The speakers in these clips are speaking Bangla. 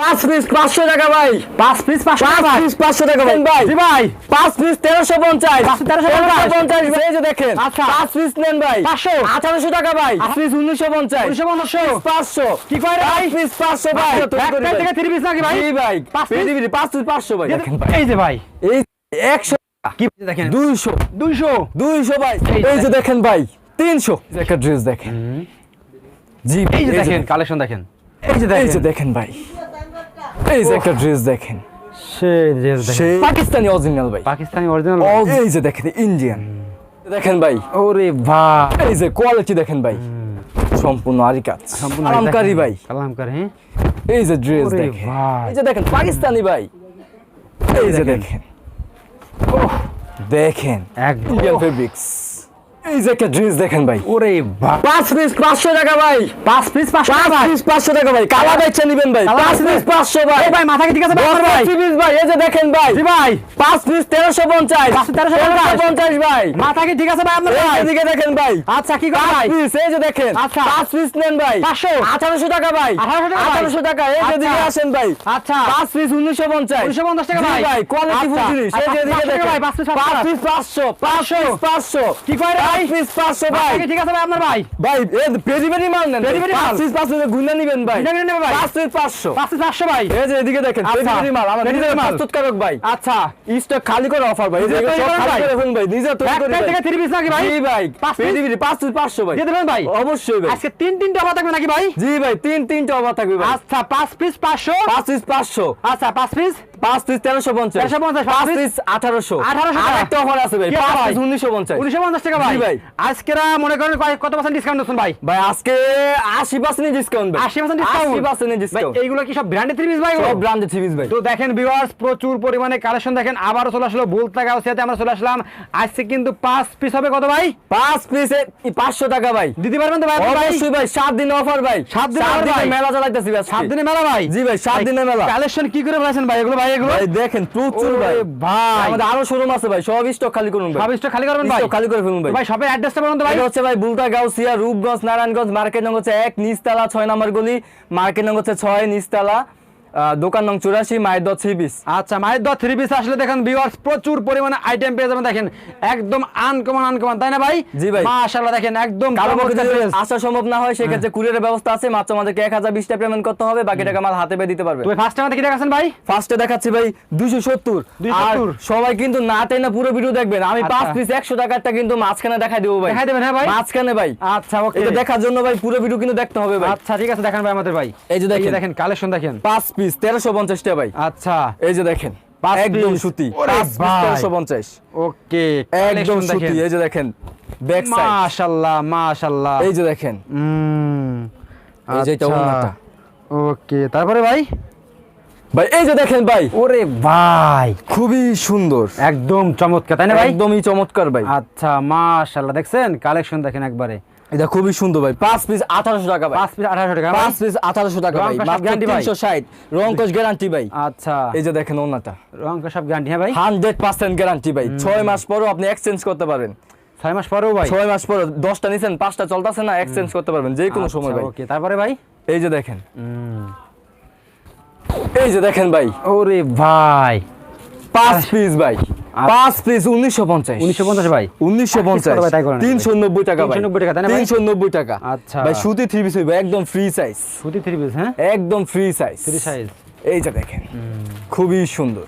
পাঁচ পিস পাঁচশো টাকা ভাই। পাঁচ পিস পাঁচশো পাঁচ টাকা পিস পাঁচশো টাকা ভাই। ভাই। জি ভাই। পাঁচ পিস তেরোশো পঞ্চাশ। 1350 পঞ্চাশ। এই যে দেখেন। আচ্ছা। পাঁচ পিস নেন ভাই। 500 আঠারোশো টাকা ভাই। পাঁচ পিস উনিশশো পঞ্চাশ। উনিশশো পঞ্চাশশো পাঁচশো। কি ভাই? পিস পাঁচশো ভাই। থেকে থ্রি পিস নাকি ভাই? জি ভাই। পাঁচ পিস পাঁচশো ভাই। দেখেন এই যে ভাই। এই একশো। কি দেখেন? দুইশো। দুইশো। দুইশো ভাই। এই যে দেখেন। ভাই। তিনশো। একটা ড্রেস দেখেন। জি এই যে দেখেন কালেকশন দেখেন। এই যে দেখেন ভাই। এই যে একটা ড্রেস দেখেন। সে ড্রেস দেখেন। সেই পাকিস্তানি অরিজিনাল ভাই। পাকিস্তানি অরিজিনাল এই যে দেখেন ইন্ডিয়ান দেখেন ভাই। ওরে ভাই। এই যে কোয়ালিটি দেখেন ভাই। সম্পূর্ণ আরি কাজ সম্পূর্ণ আরামকারী ভাই। কালামকারী হ্যাঁ? এই যে ড্রেস দেখেন। ভাই। এই যে দেখেন পাকিস্তানি ভাই। এই যে দেখেন। দেখেন। ওহ, দেখেন। একদম। ইন্ডিয়ান ফেব্রিক্স এই যে একটা ড্রেস দেখেন ভাই। ওরে পাঁচ পিস পাঁচশো টাকা ভাই। পাঁচ পিস পাঁচশো পাঁচ পিস পাঁচশো টাকা ভাই। কালা বেচে নিবেন ভাই। পাঁচ পিস পাঁচশো ভাই। ভাই মাথা ঠিক আছে? ভাই আমার ভাই। দশ পিস ভাই। এই যে দেখেন ভাই। জি ভাই। পাঁচ পিস তেরোশো পঞ্চাশ। পাঁচ পিস 1350 পঞ্চাশ। ভাই। মাথা ঠিক আছে ভাই আপনার এদিকে দেখেন ভাই। আচ্ছা কি করে ভাই? পিস এই যে দেখেন। আচ্ছা। পাঁচ পিস নেন ভাই। 500 আঠারোশো টাকা ভাই। 1800 টাকা ভাই। আঠারোশো টাকা। এই যে আচ্ছা। দিকে আসেন ভাই। আচ্ছা। পাঁচ পিস উনিশশো পঞ্চাশ। 1950 টাকা ভাই। কোয়ালিটি ফুল আচ্ছা। জিনিস এই যে পাঁচ দেখেন। ভাই, পাঁচ পিস পাঁচশো। পিস পাঁচশো। পাঁচশো। পাঁচশো। কি কয় রে? ভাই? পিস পাঁচশো ভাই। ঠিক আছে ভাই আপনার ভাই। ভাই এ পেরি পেরি মাল নেন। পেরি পেরি মাল। পিস পাঁচশো গুন্ডা নিবেন ভাই। গুইনা নিবেন ভাই। পাঁচ পিস পাঁচশো। পাঁচ পিস পাঁচশো ভাই। এই যে এদিকে দেখেন পেরি আচ্ছা। মাল আমার নিজের প্রস্তুতকারক ভাই। আচ্ছা। স্টক খালি করে অফার ভাই। এই যে সব খালি করে ফেলুন ভাই। নিজে তৈরি করে ভাই থেকে থ্রি পিস নাকি ভাই? জি ভাই। পিস পাঁচশো ভাই। দিয়ে দেবেন ভাই? অবশ্যই ভাই। আজকে তিন তিনটা অফার থাকবে নাকি ভাই? জি ভাই তিন তিনটা অফার থাকবে ভাই। আচ্ছা পাঁচ পিস পাঁচশো। পাঁচ পিস পাঁচশো। আচ্ছা পাঁচ পিস পাঁচ পিস তেরোশো পঞ্চাশ। 1350, পাঁচ পাঁচ পিস আঠারোশো। 1800 একটা অফার আছে ভাই পাঁচ পিস উনিশশো পঞ্চাশ। উনিশশো পঞ্চাশ টাকা ভাই। ভাই। আজকেরা মনে করেন কত পার্সেন্ট ডিসকাউন্ট দিচ্ছেন ভাই? ভাই আজকে আশি পার্সেন্ট ডিসকাউন্ট আশি পার্সেন্ট ডিসকাউন্ট আশি পার্সেন্ট ডিসকাউন্ট এইগুলো কি সব ব্র্যান্ডেড থ্রি পিস ভাই সব ব্র্যান্ডেড থ্রিপিস ভাই। তো দেখেন ভিউয়ার্স প্রচুর পরিমাণে কালেকশন দেখেন। আবারও চলে আসলো বুলতা গাউসিয়াতে আমরা চলে আসলাম। আজকে কিন্তু পাঁচ পিস হবে কত ভাই? পাঁচ পিসে পাঁচশো টাকা ভাই। দিতে পারবেন তো ভাই অবশ্যই ভাই সাত দিন অফার ভাই। সাত দিন ভাই। মেলা চালাইতেছি ভাই সাত দিনে মেলা ভাই? জি ভাই সাত দিনের মেলা। কালেকশন কি করে বলেছেন ভাই? এগুলো ভাই এগুলো? ভাই দেখেন প্রচুর ভাই। আমাদের আরও শোরুম আছে ভাই সব স্টক খালি করুন ভাই। সব স্টক খালি করবেন ভাই? স্টক খালি করে ফেলুন ভাই। ভাই শপের অ্যাড্রেসটা বলুন তো ভাই। এটা হচ্ছে ভাই বুলতা গাউসিয়া রূপগঞ্জ নারায়ণগঞ্জ মার্কেট নং হচ্ছে এক নিচতলা ছয় নম্বর গলি মার্কেট নং হচ্ছে আহ, দোকান নং চুরাশি মায়ের দশ থ্রি পিস আচ্ছা মায়ের দশ থ্রি পিস আসলে দেখেন ভিউয়ার্স প্রচুর পরিমাণে আইটেম পেয়ে যাবেন। দেখেন একদম আনকমন আনকমন তাই না ভাই? জি ভাই। মাশাআল্লাহ দেখেন একদম। আসা সম্ভব না হয় সেক্ষেত্রে কুরিয়ারের ব্যবস্থা আছে মাত্র আমাদেরকে এক হাজার বিশটা পেমেন্ট করতে হবে বাকি টাকা মাল হাতে পেয়ে দিতে পারবে। তুমি ফার্স্ট টাইম কি দেখাচ্ছেন ভাই? ফার্স্টে দেখাচ্ছি ভাই দুশো সত্তর। 270 সবাই কিন্তু না টেনে পুরো ভিডিও দেখবেন আমি আচ্ছা। পাঁচ পিস একশো টাকারটা কিন্তু মাঝখানে দেখাই দেবো ভাই। দেখাই দেবেন হ্যাঁ ভাই? মাঝখানে ভাই। আচ্ছা ওকে এটা দেখার জন্য ভাই পুরো ভিডিও কিন্তু দেখতে হবে ভাই। আচ্ছা ঠিক আছে দেখান ভাই আমাদের ভাই। এই যে। দেখেন। কালেকশন দেখেন। পাঁচ পিস তেরোশো পঞ্চাশটা ভাই। আচ্ছা। এই যে দেখেন একদম সুতি। তেরোশো পঞ্চাশ। ওকে একদম সুতি। এই যে দেখেন ব্যাক এই যে দেখেন। এই যে ওকে তারপরে ভাই? ভাই এই যে দেখেন ভাই। ওরে ভাই। খুবই সুন্দর। একদম চমৎকার তাই না ভাই? একদমই চমৎকার ভাই। আচ্ছা মাশাআল্লাহ দেখছেন? কালেকশন দেখেন একবারে। এটা খুবই সুন্দর ভাই। পাঁচ পিস আঠারোশো টাকা ভাই। পাঁচ পিস আঠারোশো টাকা পাঁচ পিস আঠারোশো টাকা ভাই। ভাই? তিনশো ষাট। রং কস গ্যারান্টি ভাই। আচ্ছা। এই যে দেখেন ওনাটা। রং সব গ্যারান্টি হ্যাঁ ভাই? হান্ড্রেড পার্সেন্ট গ্যারান্টি ভাই। ছয় মাস পরও আপনি এক্সচেঞ্জ করতে পারবেন। ছয় মাস পরেও ভাই? ছয় মাস পরে দশটা নিছেন পাঁচটা চলতেছে না এক্সচেঞ্জ করতে পারবেন। যে কোনো সময় ভাই। ওকে তারপরে ভাই? এই যে দেখেন। এই যে দেখেন ভাই। ওরে ভাই। পাঁচ পিস ভাই। পাঁচ পিস উনিশশো পঞ্চাশ। উনিশশো পঞ্চাশ ভাই। উনিশশো পঞ্চাশ? তিনশো নব্বই টাকা ভাই। 390 টাকা? তিনশো নব্বই টাকা। আচ্ছা। ভাই সুতি থ্রি পিস একদম ফ্রি সাইজ সুতি থ্রি পিস হ্যাঁ? একদম ফ্রি সাইজ থ্রি সাইজ এই যে দেখেন খুবই সুন্দর।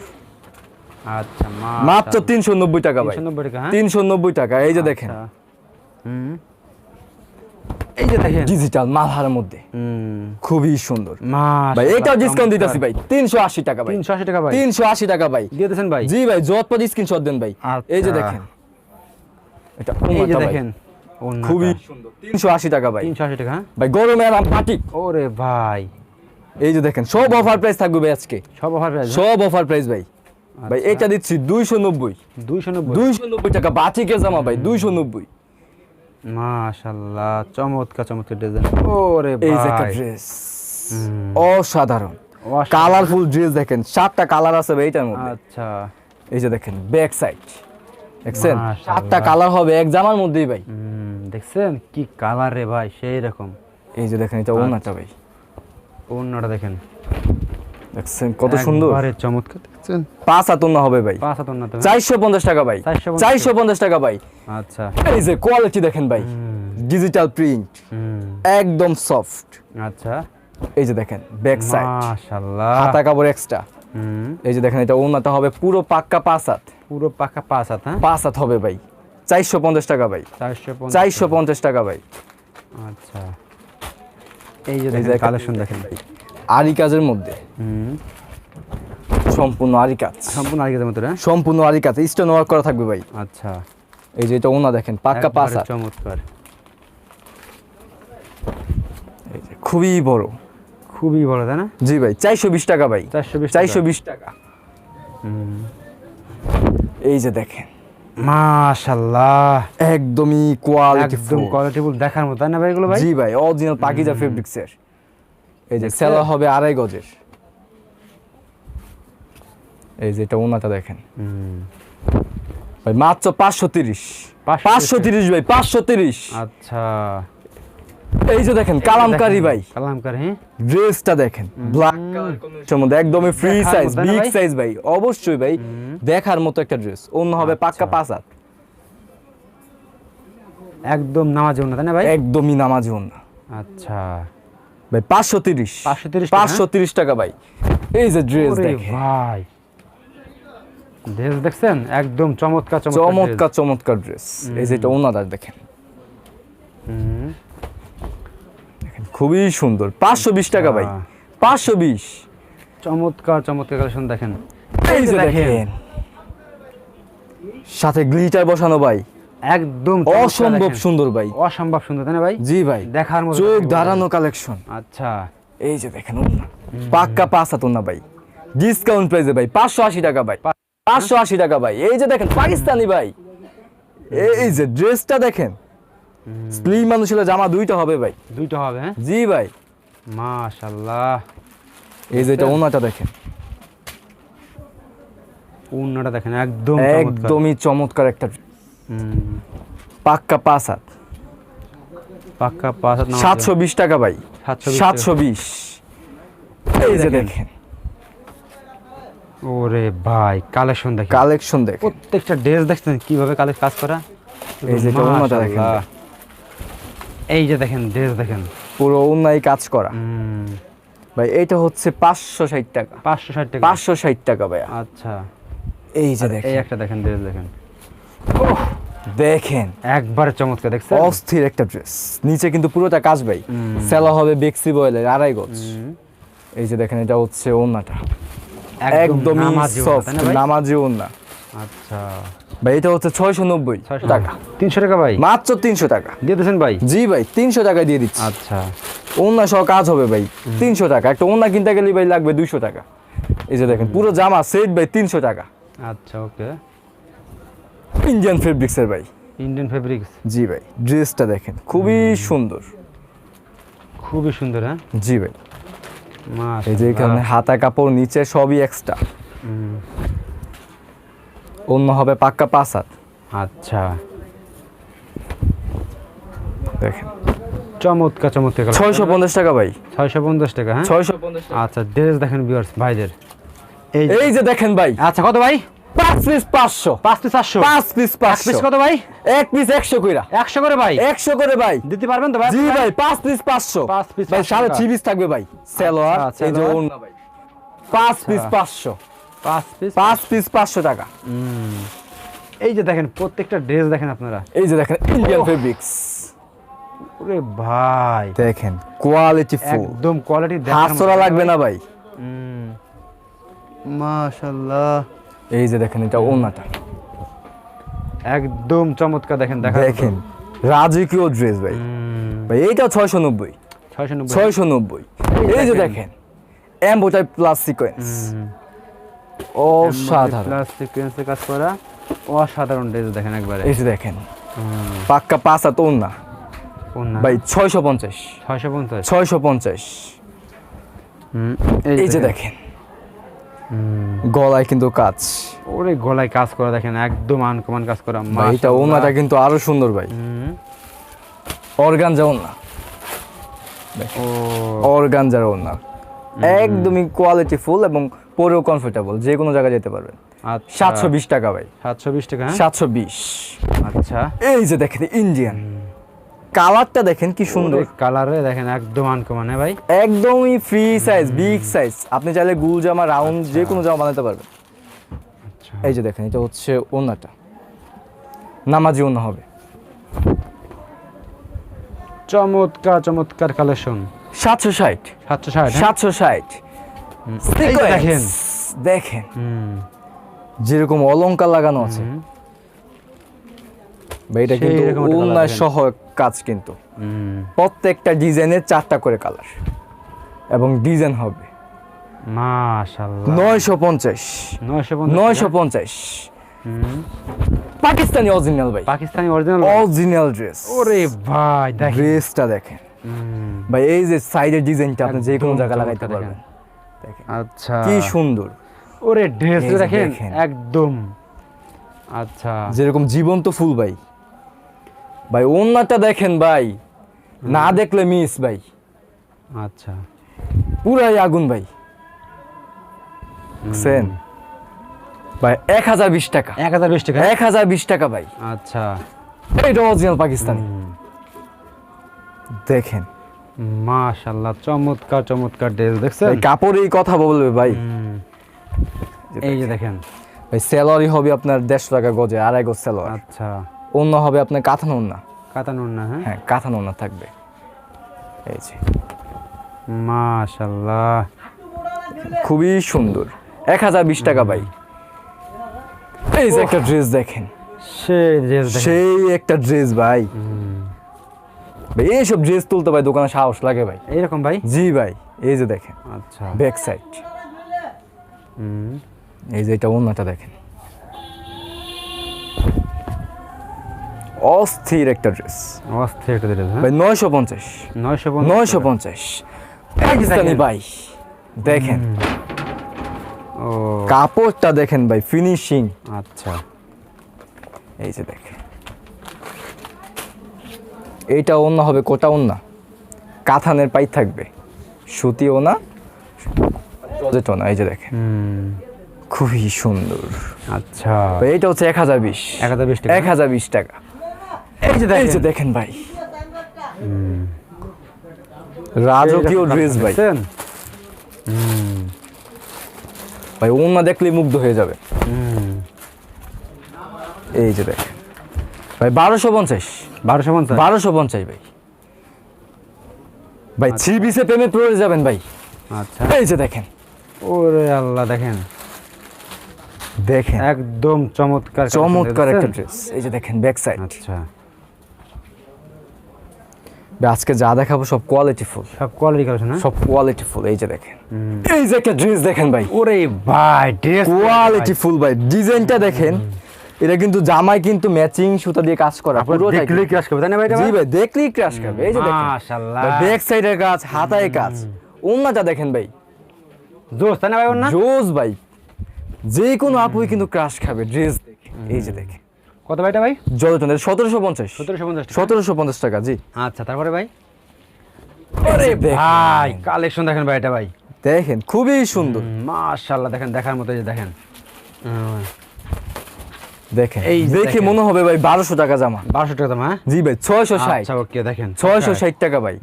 আচ্ছা মাত্র তিনশো নব্বই টাকা ভাই। 390 টাকা, হ্যাঁ? তিনশো নব্বই টাকা এই যে দেখেন। আচ্ছা। হুম। এই যে দেখেন। ডিজিটাল মধ্যে। খুবই সুন্দর। ভাই এটাও ডিসকাউন্ট দিতেছি ভাই। 380 টাকা ভাই। 380 টাকা ভাই। 380 টাকা ভাই। দিয়ে ভাই। জি ভাই স্ক্রিনশট দেন ভাই। এই যে আচ্ছা। দেখেন। এটা এই যে দেখেন। খুবই সুন্দর। 380 টাকা ভাই। 380 টাকা হ্যাঁ? ভাই গরমে আরাম পাটি ওরে ভাই। এই যে দেখেন সব অফার প্রাইস থাকবে ভাই আজকে। সব অফার হ্যাঁ? প্রাইস সব অফার প্রাইস ভাই। ভাই আচ্ছা। এটা দিচ্ছি 290 290 290 টাকা বাটিকের জামা ভাই 290 মাশাআল্লাহ চমৎকার চমৎকার ডিজাইন ওরে ভাই এই যে ড্রেস অসাধারণ। কালারফুল ড্রেস দেখেন সাতটা কালার আছে এইটার মধ্যে। আচ্ছা। এই যে দেখেন ব্যাক সাইড দেখছেন? সাতটা কালার হবে এক জামার মধ্যেই ভাই। দেখছেন? কি কালার রে ভাই সেই রকম। এই যে দেখেন এটা আচ্ছা। ওনাটা ভাই। ওনাটা দেখেন। দেখছেন কত সুন্দর। আরে চমৎকার। দেখছেন? পাঁচ হাত ওন্না হবে ভাই। পাঁচ হাত উন্নত? চারশো পঞ্চাশ টাকা ভাই। চারশো পঞ্চাশ টাকা। ভাই। আচ্ছা। এই যে কোয়ালিটি দেখেন ভাই। ডিজিটাল প্রিন্ট একদম সফট আচ্ছা। এই যে দেখেন ব্যাক সাইড মাশাআল্লাহ। হাতা কাপড় এক্সট্রা এই যে দেখেন এটা ওন্নাটা হবে পুরো পাক্কা পাঁচ হাত। পুরো পাকা পাঁচ হাত হ্যাঁ? পাঁচ হাত হবে ভাই। চারশো পঞ্চাশ টাকা ভাই। চারশো পঞ্চাশ। টাকা ভাই। আচ্ছা। এই যে দেখেন কালেকশন দেখেন। ভাই আরি কাজের মধ্যে। হুম। সম্পূর্ণ আরি কাজ সম্পূর্ণ আগে মতো হ্যাঁ? সম্পূর্ণ আরি কাজ স্টোন ওয়ার্ক করা থাকবে ভাই। আচ্ছা। এই যে এটা ওনা দেখেন পাক্কা একবারে চমৎকার। এই যে খুবই বড়। খুবই বড় তাই না? জি ভাই চারশো বিশ টাকা ভাই। চারশো বিশ চারশো বিশ টাকা। এই যে দেখেন। মাশাল্লাহ একদমই কোয়ালিটি একদম কোয়ালিটিফুল দেখার মতো তাই না ভাই এগুলো ভাই? জি ভাই অরিজিনাল পাকিজা ফেব্রিক্সের এই যে সেলা হবে আড়াই গজের। এই যে এটা ওনাটা দেখেন। ভাই মাত্র পাঁচশো তিরিশ। পাঁচশো তিরিশ ভাই পাঁচশো তিরিশ। আচ্ছা। এই যে দেখেন কালামকারি ভাই। কালামকারি হ্যাঁ? ড্রেসটা দেখেন ব্ল্যাক কালার মধ্যে একদমই ফ্রি দেখার সাইজ মতো বিগ সাইজ ভাই? অবশ্যই ভাই দেখার মতো একটা ড্রেস অন্য হবে পাক্কা আচ্ছা। পাঁচ হাত। একদম নামাজ না তাই না ভাই? একদমই নামাজি না আচ্ছা। ভাই পাঁচশো তিরিশ। 530 টাকা, পাঁচশো তিরিশ টাকা ভাই। এই যে ড্রেস দেখেন। ভাই। ড্রেস দেখছেন? একদম চমৎকার চমৎকার চমৎকার ড্রেস এই যে এটা ওনাদার দেখেন। খুবই সুন্দর। পাঁচশো বিশ টাকা ভাই। পাঁচশো বিশ। চমৎকার চমৎকার কালেকশন দেখেন। এই যে দেখেন। সাথে গ্লিটার বসানো ভাই। একদম অসম্ভব সুন্দর ভাই। অসম্ভব সুন্দর তাই না ভাই? জি ভাই। দেখার মতো চোখ দাঁড়ানো কালেকশন আচ্ছা। এই যে দেখেন পাক্কা পাঁচ হাত ভাই। ডিসকাউন্ট প্রাইসে ভাই পাঁচশো আশি টাকা ভাই। পাঁচশো আশি টাকা ভাই। এই যে দেখেন পাকিস্তানি ভাই। এই যে ড্রেসটা দেখেন। স্লিম মানুষ হলে জামা দুইটা হবে ভাই। দুইটা হবে হ্যাঁ? জি ভাই। মাশাল্লাহ। এই যে এটা ওনাটা দেখেন। উন্নাটা দেখেন একদম একদমই চমৎকার একটা। পাক্কা পাঁচ হাত। পাক্কা পাঁচ হাত সাতশো বিশ টাকা ভাই। সাতশো বিশ এই যে দেখেন। দেখেন ওরে ভাই কালেকশন দেখেন। কালেকশন দেখেন। প্রত্যেকটা ড্রেস দেখছেন কীভাবে কালে কাজ করা? এই যে এটা দেখেন। এই যে দেখেন ড্রেস দেখেন। পুরো অন্যায় কাজ করা। ভাই এটা হচ্ছে পাঁচশো ষাট টাকা। পাঁচশো ষাট টাকা। পাঁচশো ষাট টাকা ভাই আচ্ছা। এই যে আর এই একটা দেখেন ড্রেস দেখেন। দেখেন। একবারে চমৎকার দেখছেন? অস্থির একটা ড্রেস নিচে কিন্তু পুরোটা কাজ ভাই। সেলা হবে বেক্সি বয়েলের আড়াই গজ। এই যে দেখেন এটা হচ্ছে ওন্নাটা একদম একদমই সফট নামাজি ওন্না আচ্ছা। ভাই এটা হচ্ছে ছয়শো নব্বই টাকা। তিনশো টাকা ভাই? মাত্র তিনশো টাকা। দিয়ে দিয়েছেন ভাই? জি ভাই তিনশো টাকা দিয়ে দিচ্ছি। আচ্ছা। সহ কাজ হবে ভাই তিনশো টাকা। একটা কিনতে গেলে ভাই লাগবে দুইশো টাকা। এই যে দেখেন পুরো জামা সেট ভাই তিনশো টাকা। আচ্ছা ওকে। ইন্ডিয়ান ফেব্রিক্সের ভাই। ইন্ডিয়ান ফেব্রিক্স জি ভাই ড্রেসটা দেখেন খুবই সুন্দর। খুবই সুন্দর হ্যাঁ? জি ভাই। এই যে এখানে হাতা কাপড় নিচে সবই এক্সট্রা অন্য হবে পাক্কা পাঁচ হাত আচ্ছা। দেখেন। চমৎকার চমৎকার ছয়শো পঞ্চাশ টাকা ভাই। ছয়শো পঞ্চাশ টাকা হ্যাঁ? ছয়শো পঞ্চাশ আচ্ছা ড্রেস দেখেন ভিউয়ার্স ভাইদের। এই এই যে দেখেন ভাই। আচ্ছা কত ভাই? পাঁচ পিস পাঁচশো। পাঁচ পিস চারশো পাঁচ পিস পাঁচশো। পিস কত ভাই? এক পিস একশো কইরা। একশো করে ভাই? একশো করে ভাই। দিতে পারবেন তো ভাই জি ভাই পাঁচ পিস পাঁচশো। পাঁচ piece ভাই 500 সাড়ে টাকা। পিস থাকবে ভাই। সেলোয়ার আচ্ছা, এই যে ভাই। পাঁচ পিস পাঁচশো। পাঁচ পিস পাঁচ পিস পাঁচশো টাকা। এই যে দেখেন প্রত্যেকটা ড্রেস দেখেন আপনারা। এই যে দেখেন ইন্ডিয়ান ফেব্রিক্স ওরে ভাই। দেখেন কোয়ালিটি ফুল একদম কোয়ালিটি হাসরা লাগবে না ভাই। মাশাআল্লাহ এই যে দেখেন এটা ওনাটা একদম চমৎকার দেখেন দেখা দেখেন রাজকীয় ড্রেস ভাই। ভাই এইটা ছয়শো নব্বই ছয়শো নব্বই এই যে দেখেন। এম্বোটাই প্লাস সিকোয়েন্স অসাধারণ। প্লাস সিকোয়েন্সে কাজ করা অসাধারণ ড্রেস দেখেন একবারে। এই যে দেখেন পাক্কা পাঁচ ওড়না। কোন না ভাই ছয়শো পঞ্চাশ। ছয়শো পঞ্চাশ। ছয়শো পঞ্চাশ। এই যে দেখেন। গলায় কিন্তু কাজ। ওরে গলায় কাজ করা দেখেন একদম আনকমান কাজ করা এটা ওনাটা কিন্তু আরও সুন্দর ভাই। হুম, অর্গানজা ওনা ও। অর্গানজার ওনা একদমই কোয়ালিটি ফুল এবং পরেও কমফোর্টেবল যে কোনো জায়গায় যেতে পারবেন। আচ্ছা। সাতশো বিশ টাকা ভাই। সাতশো বিশ টাকা হ্যাঁ? সাতশো বিশ। আচ্ছা। এই যে দেখেন ইন্ডিয়ান কালারটা দেখেন কি সুন্দর। কালারে দেখেন একদম আনকমন হ্যাঁ ভাই? একদমই ফ্রি সাইজ বিগ সাইজ আপনি চাইলে গুল জামা রাউন্ড যে কোনো জামা বানাতে পারবেন। আচ্ছা। এই যে দেখেন এটা হচ্ছে ওনাটা নামাজি ওনা হবে। চমৎকার চমৎকার কালেকশন সাতশো ষাট। সাতশো ষাট হ্যাঁ? সাতশো ষাট। দেখেন। দেখেন। হুম। যেরকম অলংকার লাগানো আছে। এটা কিন্তু colour সহ কাজ কিন্তু। প্রত্যেকটা ডিজাইনের চারটা করে কালার এবং ডিজাইন হবে। নয়শো পঞ্চাশ। নয়শো পঞ্চাশ পাকিস্তানি অরিজিনাল ভাই। পাকিস্তানি অরিজিনাল অরিজিনাল ড্রেস ওরে ভাই ড্রেসটা দেখেন। ভাই এই যে সাইডের ডিজাইনটা আপনি যে কোনো জায়গায় লাগাইতে পারবেন। দেখেন। আচ্ছা। কি সুন্দর। ওরে ড্রেস দেখেন। একদম। আচ্ছা। যেরকম জীবন্ত ফুল ভাই। ভাই ওন্নাটা দেখেন ভাই। না দেখলে মিস ভাই। আচ্ছা। পুরাই আগুন ভাই। দেখছেন? ভাই এক হাজার বিশ টাকা। এক হাজার বিশ টাকা? এক হাজার বিশ টাকা ভাই। আচ্ছা। এইটা অরিজিনাল পাকিস্তানি। দেখেন। মাশাআল্লাহ চমৎকার চমৎকার ড্রেস দেখছেন? কাপড়েই কথা বলবে ভাই। এই যে দেখেন। ভাই স্যালারি হবে আপনার দেড়শো টাকা গজে আড়াই গজ স্যালারি আচ্ছা। অন্য হবে আপনার কাঁথানো অন্য কাতানুন না হ্যাঁ? হ্যাঁ কাঁথানো অন্য থাকবে। এই যে। মাশাআল্লাহ। খুবই সুন্দর। এক হাজার বিশ টাকা ভাই। এই যে একটা ড্রেস দেখেন। সেই ড্রেস সেই একটা ড্রেস ভাই। ভাই এইসব ড্রেস তুলতে ভাই দোকানে সাহস লাগে ভাই। এইরকম ভাই? জি ভাই এই যে দেখেন। আচ্ছা। ব্যাক সাইড এই যে এটা অন্যটা দেখেন। অস্থির একটা ড্রেস অস্থির একটা ড্রেস হ্যাঁ? ভাই নয়শো পঞ্চাশ। নয়শো পঞ্চাশ পাকিস্তানি দেখেন। ভাই দেখেন। ও। কাপড়টা দেখেন ভাই ফিনিশিং আচ্ছা। এই যে দেখেন। এইটা অন্য হবে কোটা অন্য কাথানের পাই থাকবে। সুতিও না জজেটও না এই যে দেখেন। হুম। খুবই সুন্দর। আচ্ছা। এইটা হচ্ছে এক হাজার বিশ। এক হাজার বিশ টাকা। এক হাজার বিশ টাকা। এই যে এই যে দেখেন ভাই। রাজকীয় ড্রেস ভাই। ভাই অন্য দেখলেই মুগ্ধ হয়ে যাবে। এই যে দেখেন। ভাই বারোশো পঞ্চাশ। বারোশো পঞ্চাশ? বারোশো পঞ্চাশ ভাই। ভাই থ্রি পিসে প্রেমে পড়ে যাবেন ভাই। আচ্ছা। এই যে দেখেন। ওরে আল্লাহ দেখেন। দেখেন। একদম চমৎকার চমৎকার একটা ড্রেস এই যে দেখেন ব্যাক সাইড আচ্ছা। আজকে যা দেখাবো সব কোয়ালিটি ফুল। সব কোয়ালিটি কালেকশন হ্যাঁ? সব কোয়ালিটি ফুল এই যে দেখেন। এই যে একটা ড্রেস দেখেন ভাই। ওরে ভাই ড্রেস কোয়ালিটি ফুল ভাই। ডিজাইনটা দেখেন এটা কিন্তু জামাই কিন্তু ম্যাচিং সুতা দিয়ে কাজ করা পুরোটাই দেখলেই ক্রাশ করবে তাই না ভাই জি ভাই? দেখলেই ক্রাশ খাবে এই যে দেখেন। মাশাআল্লাহ। ব্যাক সাইডের কাজ হাতায় কাজ। ওন্নাটা দেখেন ভাই। দোস্ত তাই না ভাই ওর না জোস ভাই। যে কোনো আপুই কিন্তু ক্রাশ খাবে ড্রেস দেখে। এই যে দেখে কত ভাইটা ভাই? জলটনের সতেরোশো পঞ্চাশ। সতেরোশো পঞ্চাশ। সতেরোশো পঞ্চাশ টাকা জি। আচ্ছা তারপরে ভাই? আরে ভাই। কালেকশন দেখেন ভাই এটা ভাই। দেখেন খুবই সুন্দর। মাশাআল্লাহ দেখেন দেখার মতো যে দেখেন। দেখেন এই দেখে মনে হবে ভাই বারোশো টাকা জামা। বারোশো টাকা দাম হ্যাঁ? জি ভাই ছয়শো ষাট। আচ্ছা ওকে দেখেন। ছয়শো ষাট টাকা ভাই।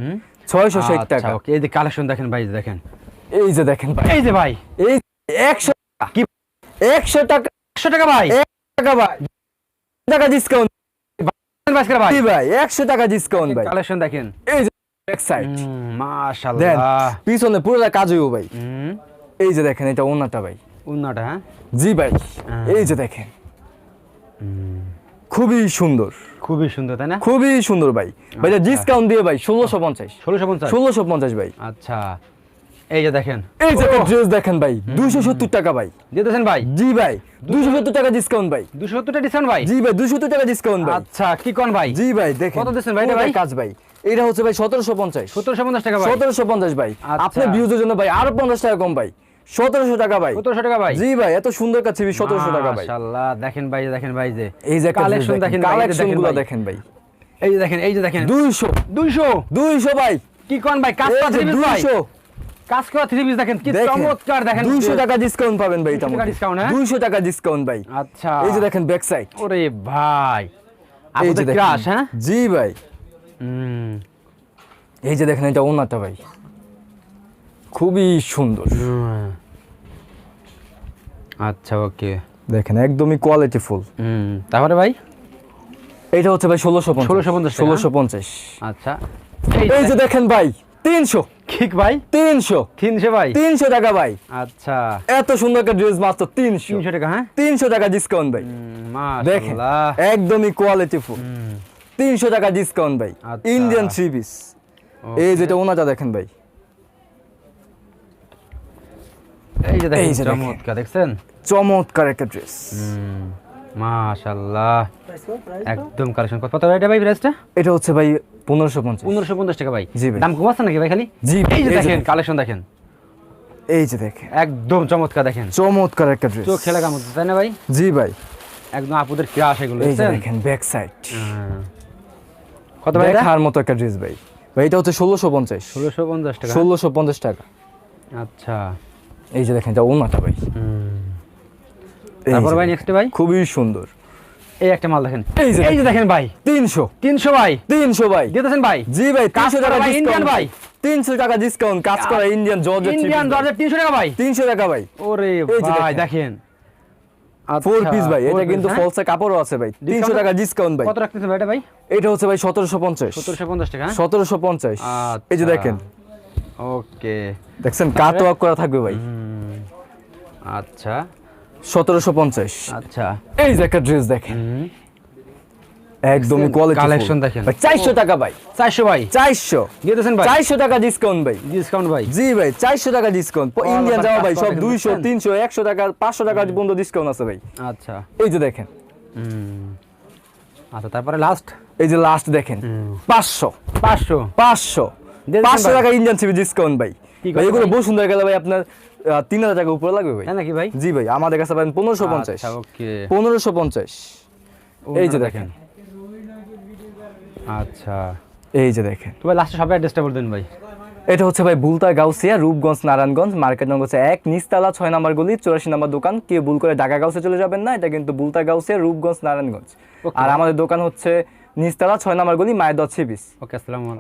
ছয়শো ষাট আচ্ছা, টাকা। ওকে এই যে কালেকশন দেখেন ভাই যে দেখেন। এই যে দেখেন ভাই। এই যে ভাই। এই একশো টাকা কি? একশো টাকা। একশো টাকা ভাই? টাকা ভাই। টাকা ডিসকাউন্ট ভাই ভাই। একশো টাকা ডিসকাউন্ট ভাই। কালেকশন দেখেন। এই যে ব্যাক সাইড মাশাআল্লাহ। পিছনে পুরোটা কাজ হইব ভাই। এই যে দেখেন এটা ওনাটা ভাই। উন্নাটা হ্যাঁ? জি ভাই এই যে দেখেন। খুবই সুন্দর। খুবই সুন্দর তাই না? খুবই সুন্দর ভাই। ভাই ডিসকাউন্ট দিয়ে ভাই ষোলোশো পঞ্চাশ। ষোলোশো পঞ্চাশ। ষোলোশো পঞ্চাশ ভাই। আচ্ছা। এই যে দেখেন। এই যে ড্রেস দেখেন ভাই 270 টাকা ভাই। দিতেছেন ভাই? জি ভাই 270 টাকা ডিসকাউন্ট ভাই। 270 টাকা ডিসকাউন্ট ভাই? জি ভাই 270 টাকা ডিসকাউন্ট ভাই। আচ্ছা কি কোন ভাই? জি ভাই দেখেন। কত দিচ্ছেন ভাই এটা ভাই? কাজ ভাই এটা হচ্ছে ভাই 1750 1750 টাকা ভাই। 1750 ভাই। আচ্ছা। আপনি ভিউজের জন্য ভাই আরও 50 টাকা কম ভাই। সতেরোশো টাকা ভাই। সতেরোশো টাকা ভাই? জি ভাই এত সুন্দর কাছে সতেরোশো টাকা ভাই। মাশাআল্লাহ দেখেন ভাই দেখেন ভাই যে। এই যে কালেকশন দেখেন কালেকশনগুলো দেখেন ভাই। এই যে দেখেন এই যে দেখেন। 200 200 200 ভাই। কি কোন ভাই? কাজ পাচ্ছে 200 কাজ করা থ্রি পিস দেখেন কি চমৎকার দেখেন। দুইশো টাকা ডিসকাউন্ট পাবেন ভাই 200 টাকা discount, হ্যাঁ? দুইশো টাকা ডিসকাউন্ট ভাই। আচ্ছা। এই যে দেখেন ব্যাক সাইড ওরে ভাই। ক্রাশ হ্যাঁ? জি ভাই। হুম। এই যে দেখেন এটা ওনাটা ভাই। খুবই সুন্দর। আচ্ছা ওকে। দেখেন একদমই কোয়ালিটি ফুল হুম। তারপরে ভাই? এটা হচ্ছে ভাই ষোলোশো ষোলোশো পঞ্চাশ ষোলোশো পঞ্চাশ। আচ্ছা। এই যে দেখেন ভাই। তিনশো। ঠিক ভাই? তিনশো। তিনশো ভাই? তিনশো টাকা ভাই। আচ্ছা। এত সুন্দর একটা ড্রেস মাত্র তিনশো। তিনশো টাকা হ্যাঁ? তিনশো টাকা ডিসকাউন্ট ভাই। দেখেন একদমই কোয়ালিটি ফুল তিনশো টাকা ডিসকাউন্ট ভাই। ইন্ডিয়ান থ্রি পিস এই যেটা ওনাটা দেখেন ভাই। এই যে দেখেন। চমৎকার দেখছেন? চমৎকার একটা ড্রেস মাশাআল্লাহ। একদম কালেকশন কত এটা ভাই প্রাইসটা এটা হচ্ছে ভাই পনেরোশো পঞ্চাশ। পনেরোশো পঞ্চাশ টাকা ভাই। জি ভাই। দাম কমাচ্ছে নাকি ভাই খালি? জি ভাই, এই যে দেখেন। কালেকশন দেখেন। এই যে দেখেন। একদম চমৎকার দেখেন। চমৎকার একটা ড্রেস চোখ খেলে কামড় তাই না ভাই? জি ভাই। একদম আপুদের ক্রাশ এগুলো এই যে দেখেন ব্যাক সাইড। কত ভাই দেখার মতো একটা ড্রেস ভাই। ভাই এটা হচ্ছে ষোলোশো পঞ্চাশ। ষোলোশো পঞ্চাশ টাকা? ষোলোশো পঞ্চাশ টাকা। আচ্ছা। এই যে দেখেন এটা ওনাটা ভাই। এই তারপর ভাই নেক্সট ভাই? খুবই সুন্দর। এই একটা মাল দেখেন। এই যে এই যে দেখেন ভাই তিনশো। তিনশো ভাই তিনশো ভাই। দিতেছেন ভাই? জি ভাই কাজ তিনশো করা টাকা ভাই, ডিসকাউন্ট ভাই ভাই। তিনশো টাকা ডিসকাউন্ট কাজ করা ইন্ডিয়ান জর্জ ইন্ডিয়ান দরজা তিনশো টাকা ভাই। তিনশো টাকা ভাই। ওরে ভাই দেখেন। ফোর আচ্ছা, পিস ভাই এটা কিন্তু হ্যাঁ? ফলসে কাপড়ও আছে ভাই। তিনশো Discount- টাকা ডিসকাউন্ট ভাই। কত রাখতেছেন ভাই এটা ভাই? এটা হচ্ছে ভাই সতেরোশো পঞ্চাশ। সতেরোশো পঞ্চাশ টাকা হ্যাঁ? সতেরোশো পঞ্চাশ। এই যে আচ্ছা। দেখেন। ওকে দেখছেন কাত ওয়ার্ক করা থাকবে ভাই। আচ্ছা। সতেরোশো পঞ্চাশ। আচ্ছা। এই যে একটা ড্রেস দেখেন। একদমই? কোয়ালিটি Collection দেখেন। চারশো টাকা ভাই। চারশো ভাই। চারশো। দিতেছেন ভাই? চারশো টাকা ডিসকাউন্ট ভাই। ডিসকাউন্ট ভাই। জি ভাই চারশো টাকা ডিসকাউন্ট ইন্ডিয়ান যাওয়া ভাই সব করে দুইশো দেখছেন? তিনশো একশো টাকা পাঁচশো টাকা পর্যন্ত ডিসকাউন্ট আছে ভাই। আচ্ছা। এই যে দেখেন। আচ্ছা তারপরে লাস্ট এই যে লাস্ট দেখেন। পাঁচশো। পাঁচশো। পাঁচশো। দিয়ে দিচ্ছেন পাঁচশো ভাই? টাকা ইন্ডিয়ান সিবি ডিসকাউন্ট ভাই। ভাই এগুলো বহু সুন্দর গেলে ভাই আপনার তিন হাজার টাকা উপরে লাগবে ভাই। তাই নাকি ভাই? জি ভাই আমাদের কাছে পাবেন পনেরোশো পঞ্চাশ। আচ্ছা পনেরোশো পঞ্চাশ। এই যে দেখেন। আচ্ছা। এই যে দেখেন। তো ভাই লাস্টে সবাই অ্যাড্রেসটা বলে দিন ভাই। এটা হচ্ছে ভাই বুলতা গাউসিয়া রূপগঞ্জ নারায়ণগঞ্জ মার্কেট নম্বর হচ্ছে এক নিচতলা ছয় নম্বর গলি চুরাশি নম্বর দোকান। কেউ ভুল করে ঢাকা গাউসে চলে যাবেন না এটা কিন্তু বুলতা গাউসিয়া রূপগঞ্জ নারায়ণগঞ্জ। আর আমাদের দোকান হচ্ছে নিচতলা ছয় নম্বর গলি মায়ের দশ বিশ ওকে আসসালামু আলাইকুম।